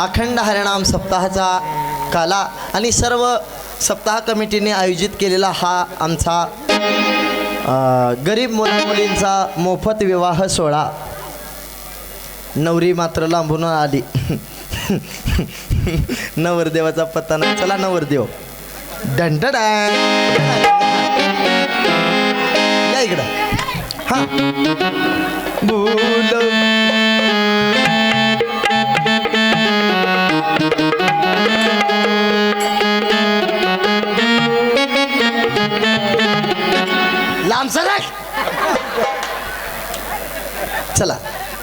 अखंड हरिणाम सप्ताहाचा काला आणि सर्व सप्ताह कमिटीने आयोजित केलेला हा आमचा गरीब मुलामुलींचा मोफत विवाह सोहळा. नवरी मात्र लांबून आली. नवरदेवाचा पत्ता नाही. चला नवरदेव. डंट या इकडं. हां.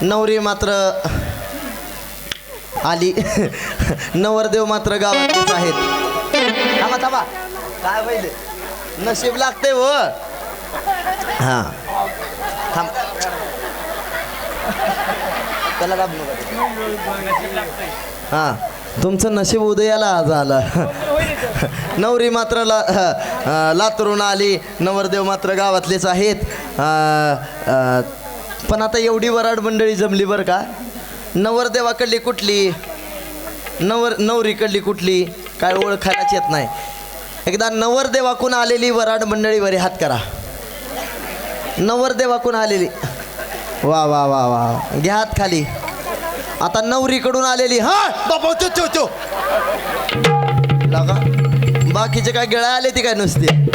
नवरी मात्र आली. नवरदेव मात्र गावातलेच आहेत. थांबा थांबा. काय पाहिजे नशीब लागते हो. हां. थांब. त्याला दाब हां. तुमचं नशीब उदयाला आज आलं नवरी मात्र ला लातरून लातूरून आली. नवरदेव मात्र गावातलेच आहेत. पण आता एवढी वराड मंडळी जमली बरं का. नवरदेवाकडली कुठली? नवर नवरीकडली कुठली? काय ओळखायलाच येत नाही. एकदा नवरदेवाकून आलेली वराड मंडळीवर हात करा. नवरदेवाकून आलेली. वा वा वा वा. घ्या हात खाली. आता नवरीकडून आलेली. हा! बाबा चो चो चो लागा. बाकीचे काय गळ्या आले ती काय नुसते?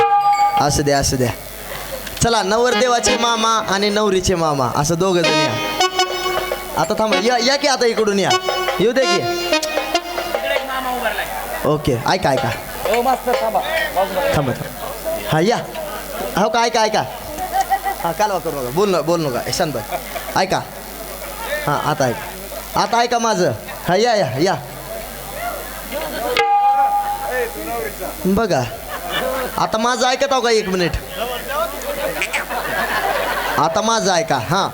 असू द्या असू द्या चला नवरदेवाचे मामा आणि नवरीचे मामा असं दोघं जण या. आता थांबा या या की आता इकडून या? येऊ दे की. ओके ऐका ऐका. थांबा थांबा. हा या. हो का ऐका ऐका. हां कालवा करू नका. बोल न बोल नका. शांत ऐका. हां आता ऐका. आता ऐका माझं. हा या या या. बघा. आता माझं ऐकत आहो का एक मिनिट? आता माझं ऐका हां.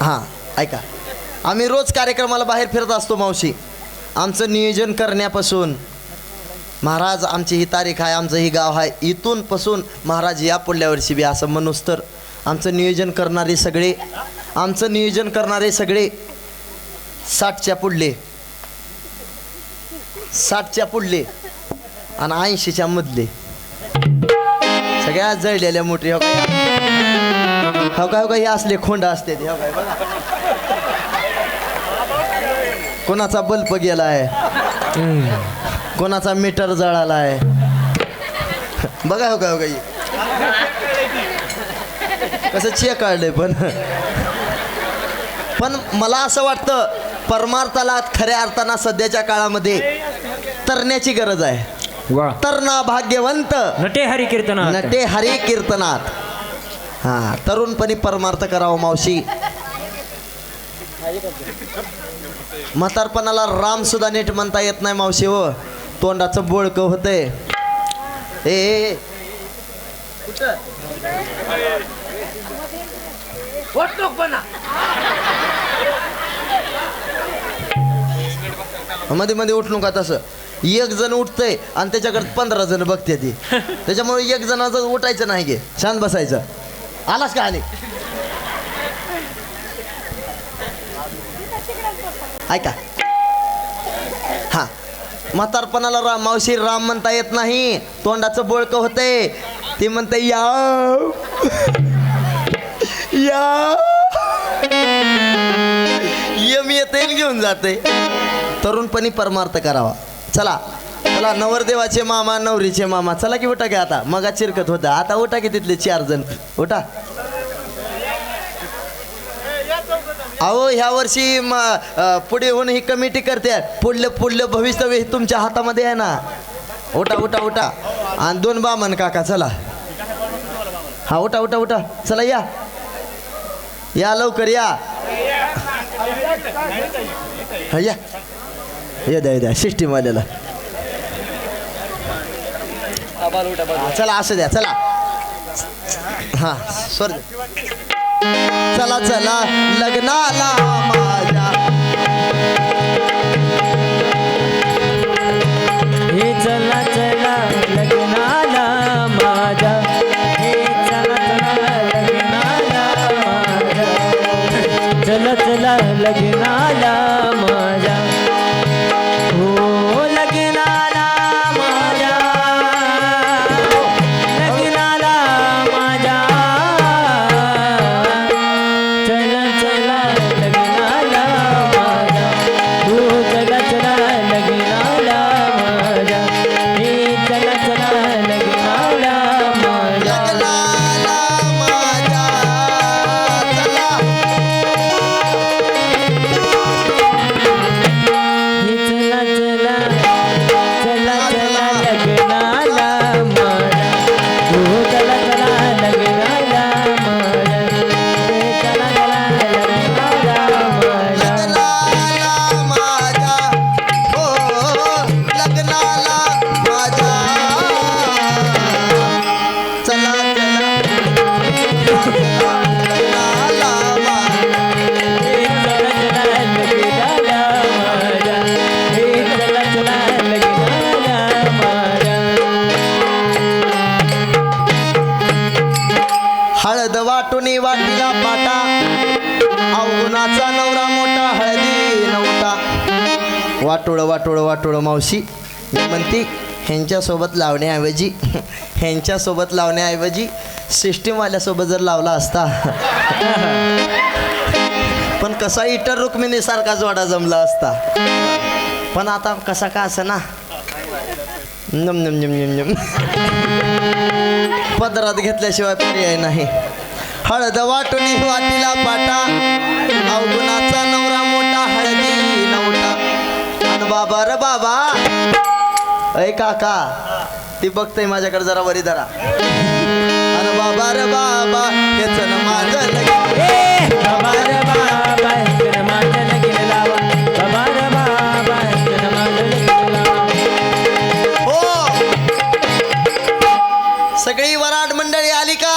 हां ऐका. आम्ही रोज कार्यक्रमाला बाहेर फिरत असतो मावशी. आमचं नियोजन करण्यापासून महाराज आमची ही तारीख आहे आमचं ही गाव आहे. इथूनपासून महाराज या पुढल्या वर्षी बी असं म्हणूस तर आमचं नियोजन करणारे सगळे आमचं नियोजन करणारे सगळे साठच्या पुढले. साठच्या पुढले आणि ऐंशीच्या मधले. सगळ्या जळलेल्या मोठी हो हो काय हो काय हे असले खोंड असते ते, हो काय बघा. कोणाचा बल्ब गेलाय? कोणाचा मीटर जळालाय? बघा हो काय हो काय कसं चेक काढलंय पण. पण मला असं वाटतं परमार्थाला खऱ्या अर्थानं सध्याच्या काळामध्ये तरण्याची गरज आहे. तरणा भाग्यवंत नटे हरी कीर्तन नटे हरी कीर्तनात. हा तरुणपणी परमार्थ करावं मावशी. म्हातारपणाला राम सुद्धा नीट म्हणता येत नाही मावशी हो. तोंडाचं बोळकं होतंय. ए, मध्ये मध्ये उठ नका तसं? एक जण उठतंय आणि त्याच्याकडे पंधरा जण बघते ती त्याच्यामुळे एक जणाचं उठायचं नाही गे. शांत बसायचं. आलास का आले? ऐका. हा. म्हातारपणाला राम मावशी राम म्हणता येत नाही. तोंडाचं बोळकं होते ती म्हणते या या यम येते घेऊन जाते तरुणपणी परमार्थ करावा. चला. चला नवरदेवाचे मामा नवरीचे मामा. चला की उठा की आता. मगा चिरकत होता. आता उठा की तिथले चार जण. उठा. अहो ह्या वर्षी पुढे होऊन ही कमिटी करते. पुढलं पुढलं भविष्य हे तुमच्या हातामध्ये आहे ना. उठा उठा उठा. आणि दोन बामन काका चला. हा उठा उठा उठा. चला या. या लवकर या. हा या. ये द्या ये द्या सिस्टीम वाल्याला हा, चला असं द्या चला. हा स्वर चला चला लग्नाला माझ्या. हे चला चला लग्नाला वाटोळं वाटोळं वाटोळं मावशी. मी म्हणते ह्यांच्यासोबत लावण्याऐवजी ह्यांच्यासोबत लावण्याऐवजी सिस्टीमवाल्यासोबत जर लावला असता. पण कसा इटर रुक्मिणीसारखा जोडा जमला असता. पण आता कसा का असं ना? नम नम नम नम नम. पदरात घेतल्याशिवाय पर्याय नाही. हळद वाटून वाटीला पाटा. अवगुणाचा नव बाबा र बाबा. अय काका ती बघतय माझ्याकडे जरा वरी धरा. अरे बाबा रे बाबा हेच न माझं हो सगळी वराड मंडळी आली का?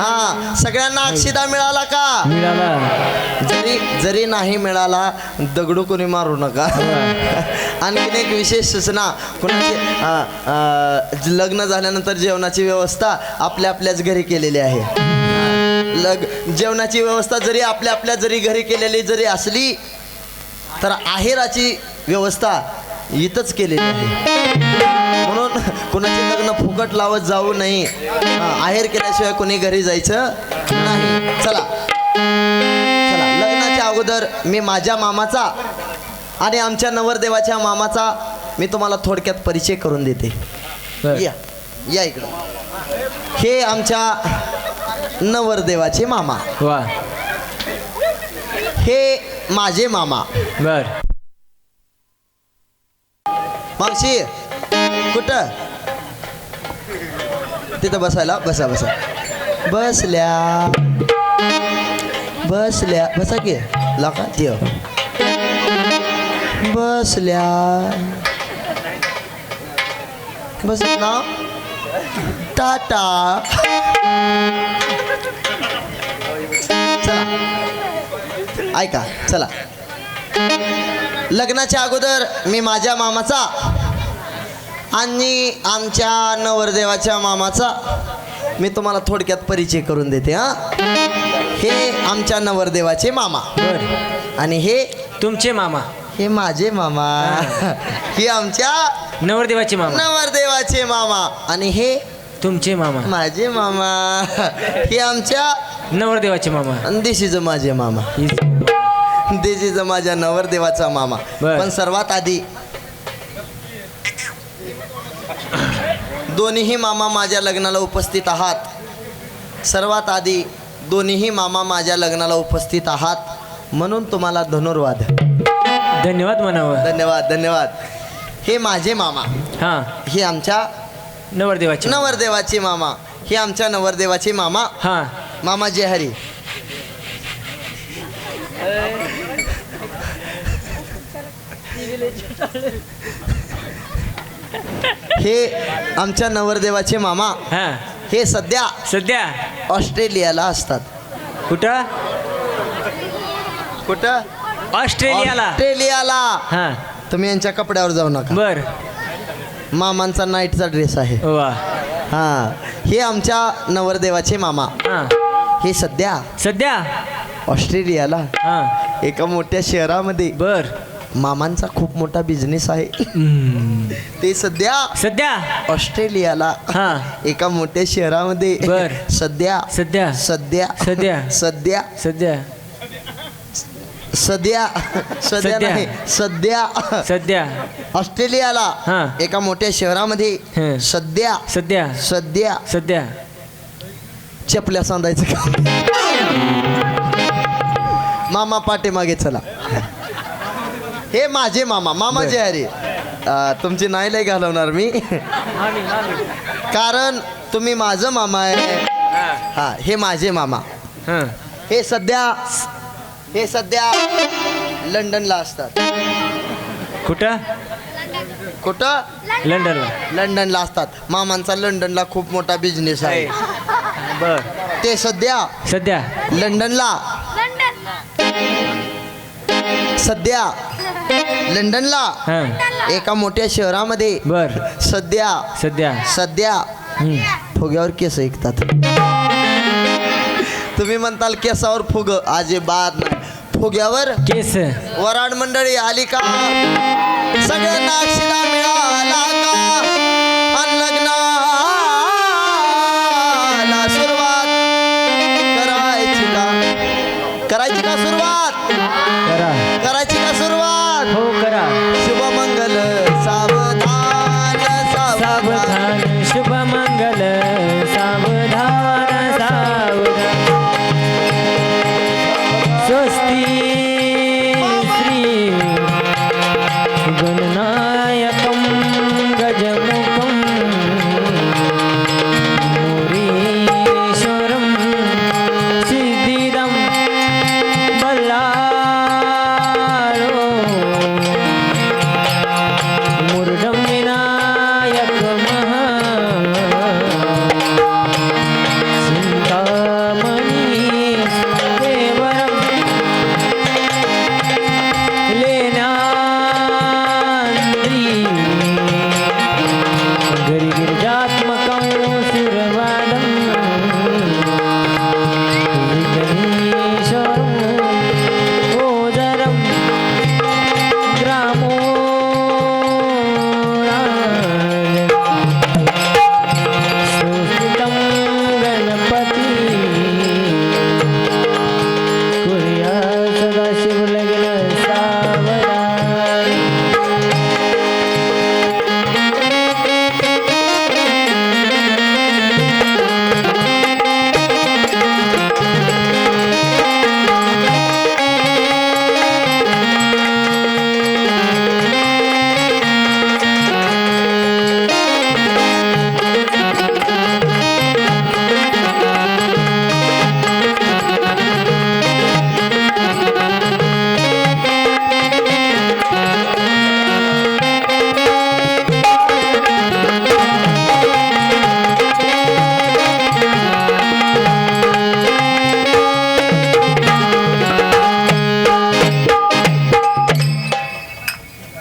हा सगळ्यांना अक्षिदा मिळाला का? मिळाला. जरी नाही मिळाला दगडू कोणी मारू नका. आणखीन एक विशेष सूचना कुणाची लग्न झाल्यानंतर जेवणाची व्यवस्था आपल्या आपल्याच घरी केलेली आहे. लग जेवणाची व्यवस्था जरी आपल्या आपल्या जरी घरी केलेली जरी असली तर आहेराची व्यवस्था इथंच केलेली आहे. म्हणून कुणाचे लग्न फुकट लावत जाऊ नये. आहेर केल्याशिवाय कोणी घरी जायचं नाही. चला. अगोदर मी माझ्या मामाचा आणि आमच्या नवरदेवाच्या मामाचा मी तुम्हाला थोडक्यात परिचय करून देते. या या इकडं. हे आमच्या नवरदेवाचे मामा. वा. हे माझे मामा. बर. मावशी कुठं? तिथं बसायला बसा बसा. बसल्या. बसल्या. बसा की. लाका देव बसल्या बस ना टाटा चला ऐका चला लग्नाच्या अगोदर मी माझ्या मामाचा आणि आमच्या नवरदेवाच्या मामाचा मी तुम्हाला थोडक्यात परिचय करून देते हां? हे आमच्या नवरदेवाचे मामा. बर. आणि हे तुमचे मामा. हे माझे मामा. हे. आमच्या नवरदेवाचे मामा. नवरदेवाचे मामा. आणि हे तुमचे मामा. माझे मामा. हे आमच्या नवरदेवाचे मामा. दिस इज माझे मामा. दिस इज माझ्या नवरदेवाचा मामा. बर. पण सर्वात आधी दोन्हीही मामा माझ्या लग्नाला उपस्थित आहात. सर्वात आधी दोन्हीही मामा माझ्या लग्नाला उपस्थित आहात. म्हणून तुम्हाला धनुर्वाद. धन्यवाद म्हणावं धन्यवाद धन्यवाद. हे माझे मामा. हां. हे आमच्या नवरदेवाचे नवरदेवाचे मामा. हे आमच्या नवरदेवाचे मामा. हां. मामा जय हरी हे आमच्या नवरदेवाचे मामा. हां. हे सध्या सध्या? ऑस्ट्रेलियाला असतात. कुठं? कुठं? ऑस्ट्रेलियाला. ऑस्ट्रेलियाला. हां. तुम्ही यांच्या कपड्यावर जाऊ नका. बर. मामांचा नाईटचा ड्रेस आहे. वा. हा. हे आमच्या नवरदेवाचे मामा. हां. हे सध्या सध्या? ऑस्ट्रेलियाला हां. एका मोठ्या शहरामध्ये बर. मामांचा खूप मोठा बिझनेस आहे ते सध्या सध्या ऑस्ट्रेलियाला एका मोठ्या शहरामध्ये सध्या सध्या सध्या सध्या. सध्या सध्या सध्या सध्या सध्या. नाही सध्या सध्या ऑस्ट्रेलियाला एका मोठ्या शहरामध्ये सध्या सध्या सध्या सध्या चपल्या सांधायचं मामा मामा पाठीमागे चला हे माझे मामा मामा जे अरे तुमची नाही लय घालवणार मी. कारण तुम्ही माझं मामा आहे. हा हे माझे मामा. हां. हे सध्या हे सध्या लंडनला असतात. कुठं? कुठं? लंडनला. लंडनला असतात. मामांचा लंडनला खूप मोठा बिझनेस आहे. बर. ते सध्या सध्या? लंडनला. सध्या लंडनला. हां. एका मोठ्या शहरामध्ये. बर. सध्या. सध्या. सध्या. हं. फुग्यावर केस ऐकतात. तुम्ही म्हणताल केसावर फुग. अजिबात नाही. फुग्यावर केस. वराड मंडळी आली का? सगळ्यांना मिळाला.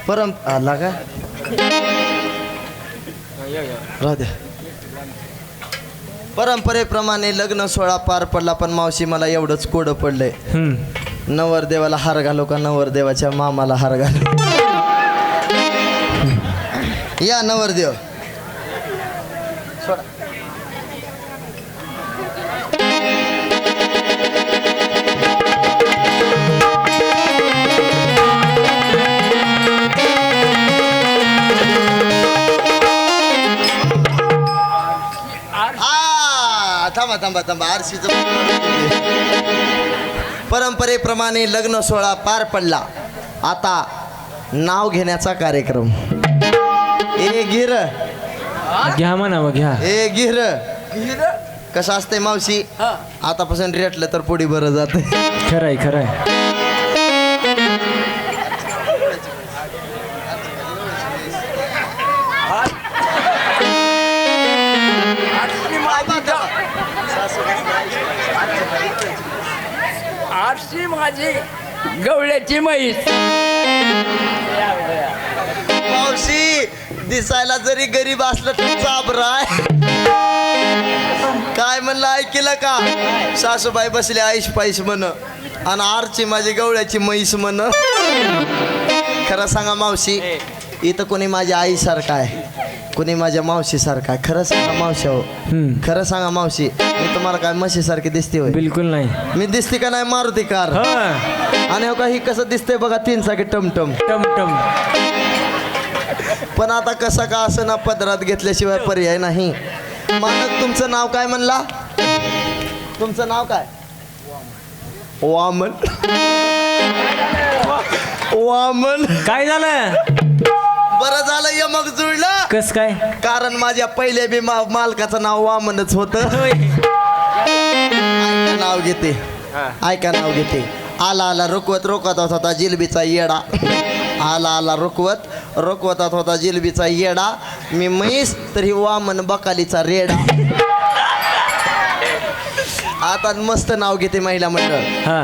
परम आला का राहू द्या परंपरेप्रमाणे लग्न सोहळा पार पडला पण मावशी मला एवढंच कोडं पडलंय. नवरदेवाला हार घालो का नवरदेवाच्या मामाला हार घालो? या नवरदेव. थांबा थांबा थांबा आरशीचं परंपरेप्रमाणे लग्न सोहळा पार पडला. आता नाव घेण्याचा कार्यक्रम. ए गिर. घ्या म्हणा मग घ्या. ए गिर. कसं असतंय मावशी? आतापासून रेटलं तर पुढे बरं जात खरंय खरंय. अशी माझी गवळ्याची म्हैस. मावशी दिसायला जरी गरीब असलं तर चाबराय काय म्हणलं ऐकलं का? सासूबाई बसले आईश पाईश म्हण. आणि आरची माझी गवळ्याची म्हैस म्हण. खरं सांगा मावशी इथं कोणी माझ्या आईसारखं आहे. कोणी माझ्या मावशीसारखं आहे. खरं सांगा मावशी हो हम्म. खरं सांगा मावशी मी तुम्हाला काय म्हशीसारखी दिसते होय? बिलकुल नाही. मी दिसते का नाही मारुती कार? हा. आणि हो का ही कसं दिसतंय बघा तीन चाकी टमटम टमटम पण आता कसं का असं ना पदरात घेतल्याशिवाय पर्याय नाही? मालक तुमचं नाव काय म्हणला? तुमचं नाव काय? वामन. वामन. काय झालं? बरं झालं यमक जुळलं. कस काय? कारण माझ्या पहिल्या बी मा मालकाचं नाव वामनच होतं. नाव घेते. ऐका नाव घेते. आला आला रुकवत रोकवत होता जिलबीचा येडा. आला आला रुकवत रोकवतात होता जिलबीचा येडा. मी म्हैस तर ही वामन बकालीचा रेडा. आता मस्त नाव घेते महिला मंडळ. हा.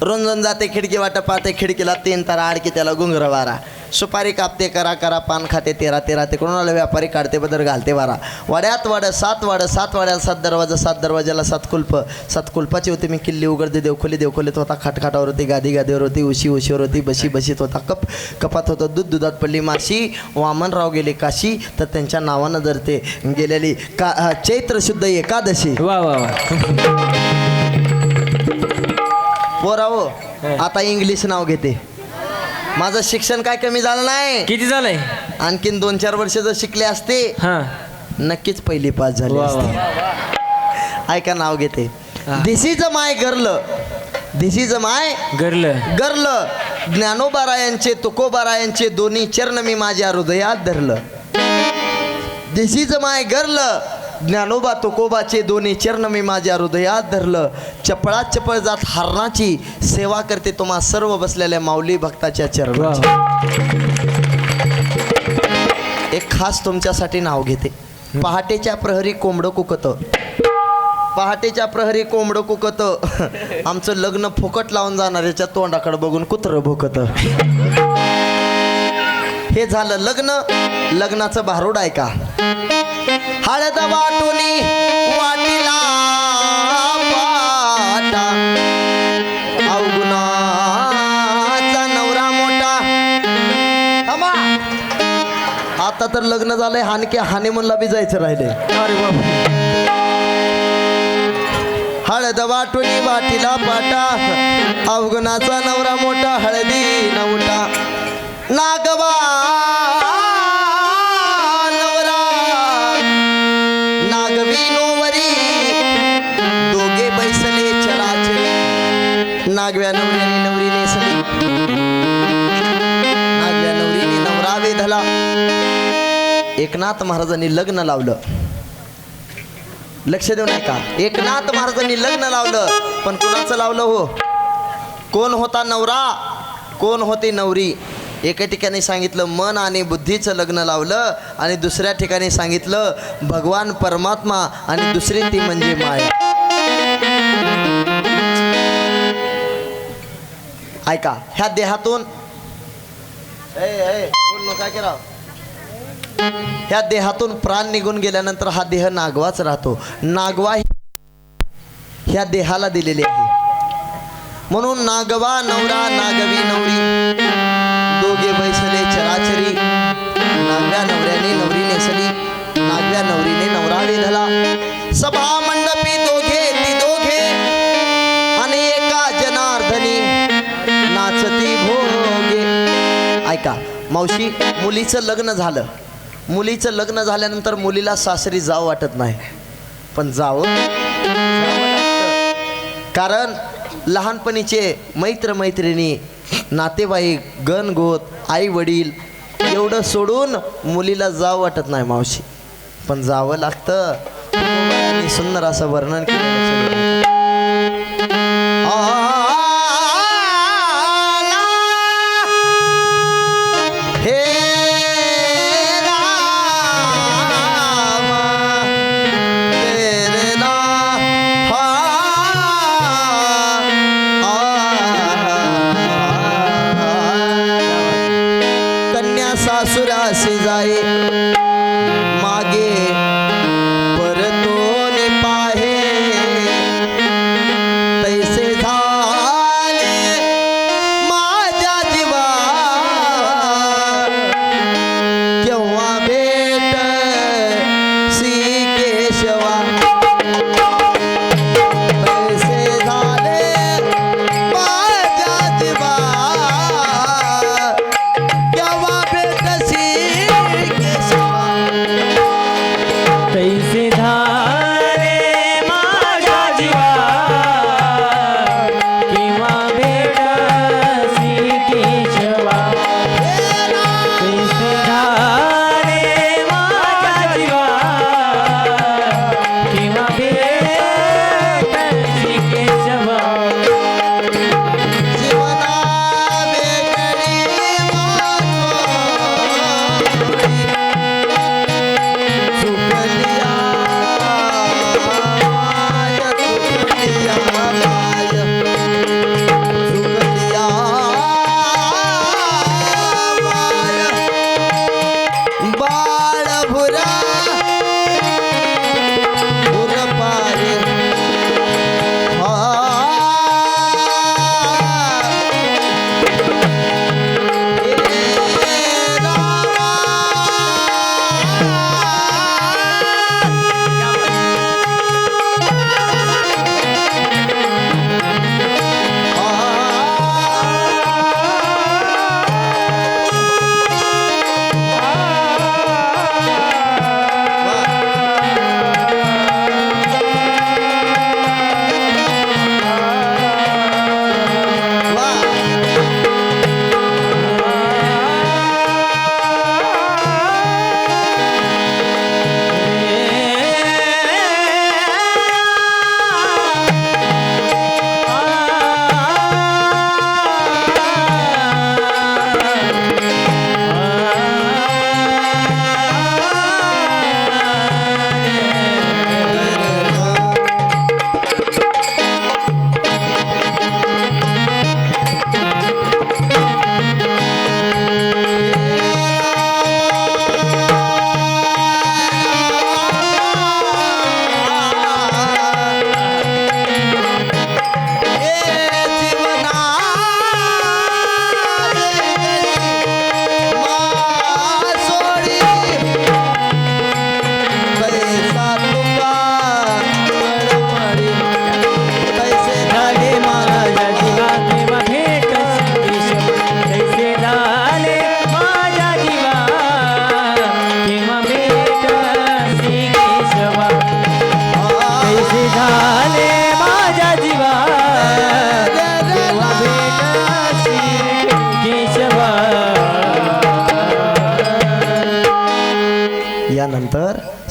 रुंजून जाते खिडकी वाट पाहते खिडकीला तीन तारा आडकी त्याला गुंगर वारा. सुपारी कापते करा करा पान खाते तेरा तेरा ते कोणाला व्यापारी काढते बदर घालते वारा. वाड्यात वाड सात वाड सात वाड्याला सात दरवाजा सात दरवाजाला सात कुल्प सात कुल्पाची होती मी किल्ली उघडते देवखोली देवखोलीत होता खाटखाटावर होती गादी गादीवर होती उशी उशीवर होती बशी बशीत होता कप कपात होतं दूध दुधात पडली माशी वामनराव गेले काशी तर त्यांच्या नावानं जर ते गेलेली का चैत्र शुद्ध एकादशी. वा वा वा. पोरावो आता इंग्लिश नाव घेते. माझं शिक्षण काय कमी झालं नाही. किती झालंय? आणखीन दोन चार वर्ष जर शिकले असते हा. नक्कीच पहिली पास झाली वा असते. वा ऐका नाव घेते. This is my girl this is my girl girl ज्ञानोबारायांचे तुकोबारायांचे दोन्ही चरण मी माझ्या हृदयात धरलं. This is my girl Dnyanoba तुकोबाचे दोन्ही चरण मी माझ्या हृदयात धरलं. चपळात चपळ जात हरणाची सेवा करते तुम्हा सर्व बसलेल्या माऊली भक्ताच्या चरणाची. एक खास तुमच्यासाठी नाव घेते. पहाटेच्या प्रहरी कोंबडं कुकत. पहाटेच्या प्रहरी कोंबडं कुकत. आमचं लग्न फुकट लावून जाणाऱ्याच्या तोंडाकडे बघून कुत्रं भुकत. हे झालं लग्न. लग्नाचं भारूड ऐका हळद वाटुनी वाटिला पाटा. अवगुणाचा नवरा मोठा. थांबा. आता तर लग्न झालंय हानके हानिमूनला बी जायचं राहिले अरे बाप हळद वाटुनी वाटीला पाटा. अवगुणाचा नवरा मोठा हळदी नवटा नागवा! नागव्या नवऱ्याने नवरीने नेसली. नागव्या नवरीने नवरा वेधला. एकनाथ महाराजांनी लग्न लावलं. लक्ष देऊ नाही का एकनाथ महाराजांनी लग्न लावलं. पण कुणाचं लावलं हो? कोण होता नवरा? कोण होती नवरी? एका ठिकाणी सांगितलं मन आणि बुद्धीचं लग्न लावलं आणि दुसऱ्या ठिकाणी सांगितलं भगवान परमात्मा आणि दुसरी ती म्हणजे माया. ऐका ह्या देहातून ह्या देहातून प्राण निघून गेल्यानंतर हा देह नागवाच राहतो. नागवा ह्या देहाला दिलेली आहे. म्हणून नागवा नवरा नागवी नवरी. दोघे बैसले चराचरी. नागव्या नवऱ्याने नवरी नेसली नागव्या नवरीने नवरा वेधला. मावशी मुलीचं लग्न झालं. मुलीचं लग्न झाल्यानंतर मुलीला सासरी जावं वाटत नाही. पण जावं लागतं. कारण लहानपणीचे मैत्र मैत्रिणी नातेवाईक गणगोत आई वडील एवढं सोडून मुलीला जावं वाटत नाही मावशी. पण जावं लागतं. सुंदर असं वर्णन केलं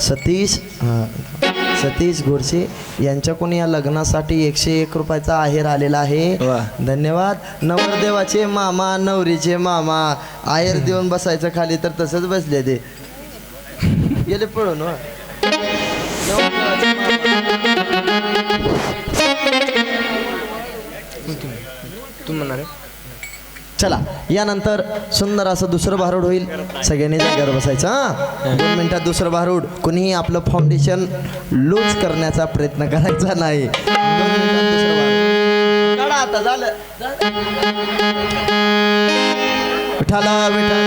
सतीश हां सतीश गोडसे यांच्याकडून या लग्नासाठी एकशे एक रुपयाचा आहेर आलेला आहे. वा. धन्यवाद. नवरदेवाचे मामा नवरीचे मामा. आहेर देऊन बसायचं खाली तर तसंच बसले ते. गेले पळून तू म्हणणार चला यानंतर सुंदर असं दुसरं भारूड होईल. सगळ्यांनी जागेवर बसायचं हां? दोन मिनिटात दुसरं भारूड. कुणीही आपलं फाउंडेशन लूज करण्याचा प्रयत्न करायचा नाही. दोन मिनिटात दुसरं भारूड. काढा आता झालं. विठाला विठाला